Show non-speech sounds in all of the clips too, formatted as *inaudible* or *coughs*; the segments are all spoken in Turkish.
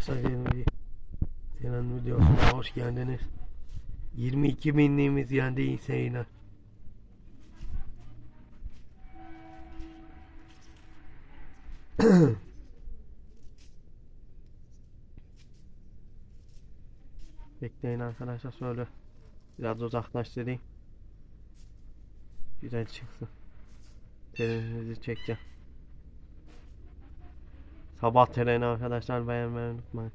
arkadaşlar yeni senin videosuna hoş geldiniz. 22 binliğimiz yendi seyirler. *coughs* Bekleyin arkadaşlar şöyle biraz uzaklaştırayım. Güzel çıksın. Telinizi çekeceğim. Sabah treni arkadaşlar beğenmeyi unutmayın.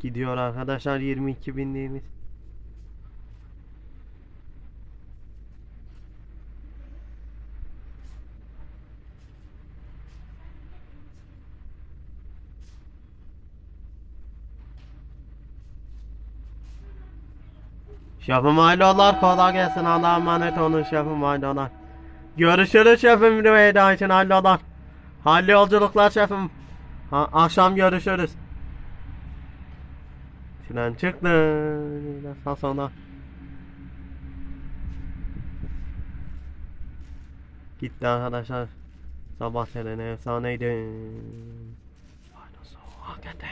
Gidiyor arkadaşlar 22 binliğimiz. Şefim hayrolar kolay gelsin Allah'a emanet olun şefim hayrolar. Görüşürüz şefim Rüveyda için hayrolar. Hayırlı yolculuklar şefim. Ha, akşam görüşürüz. Tren çıktı. Sağ sonra. Gitti arkadaşlar. Sabah treni efsaneydi. Hakikaten.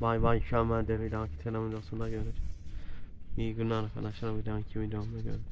Bay bay mükemmel de bir dahaki videosunda görüşürüz. İyi günler arkadaşlar bir dahaki videomda görüşürüz.